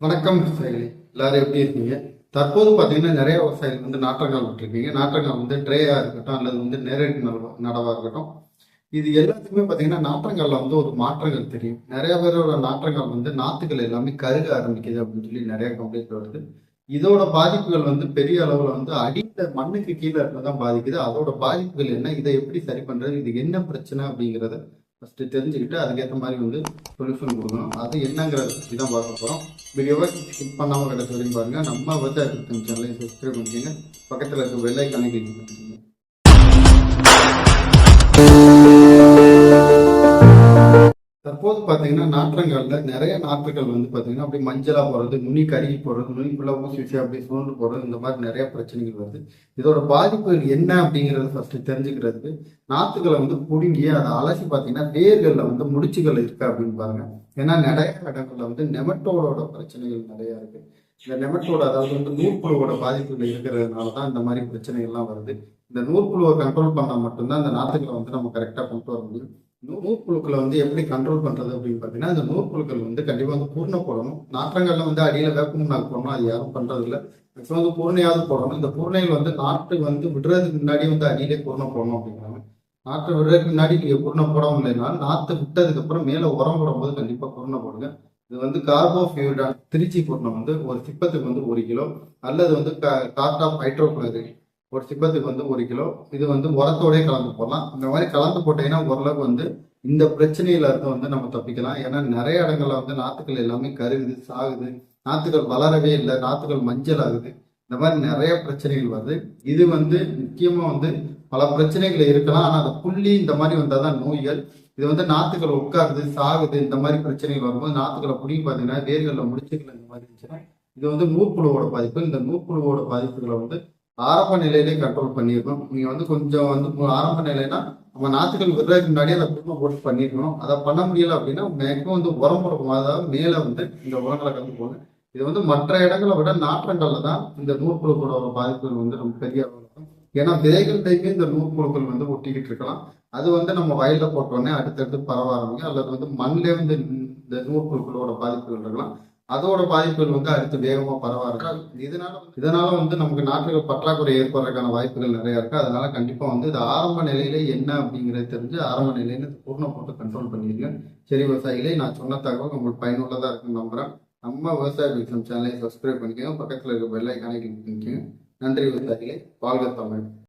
வணக்கம் விவசாயிகளே எல்லாரும் எப்படி இருக்கீங்க? தற்போது பார்த்தீங்கன்னா நிறைய விவசாயிகள் வந்து நாற்றங்கால் விட்டுருக்கீங்க. நாற்றங்கால் வந்து ட்ரேயாக இருக்கட்டும் அல்லது வந்து நேரடி நடவாக இருக்கட்டும். இது எல்லாத்துக்குமே பார்த்தீங்கன்னா நாற்றங்காலில் வந்து ஒரு மாற்றங்கள் தெரியும். நிறைய பேரோட நாற்றங்கால் வந்து நாற்றுகள் எல்லாமே கருக ஆரம்பிக்குது அப்படின்னு சொல்லி நிறைய கம்ப்ளைண்ட் வருது. இதோட பாதிப்புகள் வந்து பெரிய அளவில் வந்து அடித்த மண்ணுக்கு கீழே தான் பாதிக்குது. அதோட பாதிப்புகள் என்ன? இதை எப்படி சரி பண்ணுறது இது என்ன பிரச்சனை அப்படிங்கிறத ஃபஸ்ட்டு தெரிஞ்சுக்கிட்டு அதுக்கேற்ற மாதிரி வந்து சொல்யூஷன் கொடுக்கணும். அது என்னங்கிறத பற்றி தான் பார்க்க போகிறோம் வீடியோவை ஸ்கிப் பண்ணாமல் கடைசி வரையும் பாருங்கள் நம்ம விவசாய திருத்தம் சேனலை சப்ஸ்கிரைப் பண்ணிக்கோங்க. பக்கத்தில் இருக்க வெள்ளை கணக்கு பண்ணிக்கோங்க. தற்போது பார்த்தீங்கன்னா நாற்றங்காலில் நிறைய நாற்றுகள் வந்து பார்த்தீங்கன்னா அப்படி மஞ்சளாக போகிறது நுனி கருகி போகிறது நுனி ஃபுல்லாக ஊசி ஊசி அப்படியே சூழ்ந்து போகிறது இந்த மாதிரி நிறைய பிரச்சனைகள் வருது. இதோட பாதிப்புகள் என்ன அப்படிங்கிறத ஃபர்ஸ்ட் தெரிஞ்சுக்கிறதுக்கு நாற்றுகளை வந்து பிடுங்கி அதை அலசி பார்த்தீங்கன்னா வேர்களில் வந்து முடிச்சுகள் இருக்கு அப்படின்னு பாருங்க. ஏன்னா நிறைய இடங்களில் வந்து நெமட்டோடோட பிரச்சனைகள் நிறைய இருக்கு. இந்த நெமட்டோட அதாவது வந்து நூற்புழுவோட பாதிப்புகள் இருக்கிறதுனால தான் இந்த மாதிரி பிரச்சனைகள்லாம் வருது. இந்த நூற்புழுவை கண்ட்ரோல் பண்ணால் மட்டும்தான் இந்த நாற்றுகளை வந்து நம்ம கரெக்டாக கொண்டு வர முடியும். நூ- வந்து எப்படி கண்ட்ரோல் பண்றது அப்படின்னு பார்த்தீங்கன்னா இந்த நூற்புழுக்கள் வந்து கண்டிப்பாக வந்து பூர்ண போடணும். நாற்றங்கள்ல வந்து அடியில் வேப்பம் நாள் போடணும். அது யாரும் பண்றது இல்லை மேக்ஸிமம் வந்து பூர்ணையாவது போடணும். இந்த பூர்ணைகள் வந்து நாற்று வந்து விடுறதுக்கு முன்னாடி வந்து அடியிலே பூர்ணம் போடணும் அப்படிங்கிறாங்க. நாற்று விடுறதுக்கு முன்னாடி நீங்கள் பூர்ணம் போட முடியலனாலும் நாற்று விட்டதுக்கு அப்புறம் மேலே உரம் போடும்போது கண்டிப்பாக பூர்ணம் போடுங்க. இது வந்து கார்போஃபியூரான் திருச்சி பூர்ணம் வந்து ஒரு சிப்பத்துக்கு வந்து ஒரு கிலோ. அல்லது வந்து கார்ட் ஆஃப் ஹைட்ரோகுளோரைட் ஒரு சிப்பத்துக்கு வந்து ஒரு கிலோ. இது வந்து உரத்தோடய கலந்து போடலாம். இந்த மாதிரி கலந்து போட்டீங்கன்னா ஓரளவுக்கு வந்து இந்த பிரச்சனையில இருந்து வந்து நம்ம தப்பிக்கலாம். ஏன்னா நிறைய இடங்கள்ல வந்து நாத்துக்கள் எல்லாமே கருகுது சாகுது. நாத்துக்கள் வளரவே இல்லை. நாத்துக்கள் மஞ்சள் ஆகுது. இந்த மாதிரி நிறைய பிரச்சனைகள் வருது. இது வந்து முக்கியமா வந்து பல பிரச்சனைகள் இருக்கலாம். ஆனா அந்த புள்ளி இந்த மாதிரி வந்தாதான் நோய்கள். இது வந்து நாத்துக்கள் உட்காருது சாகுது. இந்த மாதிரி பிரச்சனைகள் வரும்போது நாத்துக்களை புள்ளி பார்த்தீங்கன்னா வேர்களில் முடிச்சுக்கல. இந்த மாதிரி இருந்துச்சுன்னா இது வந்து நூற்புழுவோட பாதிப்பு. இந்த நூற்புழுவோட பாதிப்புகளை வந்து ஆரம்ப நிலையிலே கண்ட்ரோல் பண்ணியிருக்கணும் நீங்க வந்து கொஞ்சம் வந்து ஆரம்ப நிலைனா நம்ம நாத்துக்கள் விடுறதுக்கு முன்னாடி அதை போட்டு பண்ணிருக்கணும். அதை பண்ண முடியல அப்படின்னா மேக்ஸிமம் வந்து உரம் போடும் அதாவது மேல வந்து இந்த உரங்களை கலந்து போகணும் இது வந்து மற்ற இடங்களை விட நாற்றங்கள்ல தான் இந்த நூற்புழுக்களோட பாதிப்புகள் வந்து ரொம்ப பெரிய அளவில் இருக்கும் ஏன்னா விதைகள்டையுமே இந்த நூற்புழுக்கள் வந்து ஒட்டிக்கிட்டு இருக்கலாம். அது வந்து நம்ம வயல்ல போட்டோடனே அடுத்தடுத்து பரவ ஆரம்பிக்கும் அல்லது வந்து மண்ணிலே வந்து இந்த நூற்புழுக்களோட பாதிப்புகள் இருக்கலாம். அதோட பாதிப்புகள் வந்து அடுத்து வேகமா பரவ இருக்கலாம் இதனால இதனால வந்து நமக்கு நாட்டுகள் பற்றாக்குறை ஏற்படுறதுக்கான வாய்ப்புகள் நிறைய இருக்கு. அதனால கண்டிப்பா வந்து இது ஆரம்ப நிலையில என்ன அப்படிங்கறது தெரிஞ்சு ஆரம்ப நிலையில இது பூர்ண போட்டு கண்ட்ரோல் பண்ணிருங்க சரி விவசாயிகளே நான் சொன்ன தகவல் உங்களுக்கு பயனுள்ளதா இருக்குன்னு நம்புறேன். நம்ம விவசாய விக்ரம் சேனலை சப்ஸ்கிரைப் பண்ணிக்கோங்க. பக்கத்துல இருக்க பெல் ஐக்கானை கிளிக் பண்ணிக்கோங்க. நன்றி விவசாயிகளே. வாழ்க தமிழ்.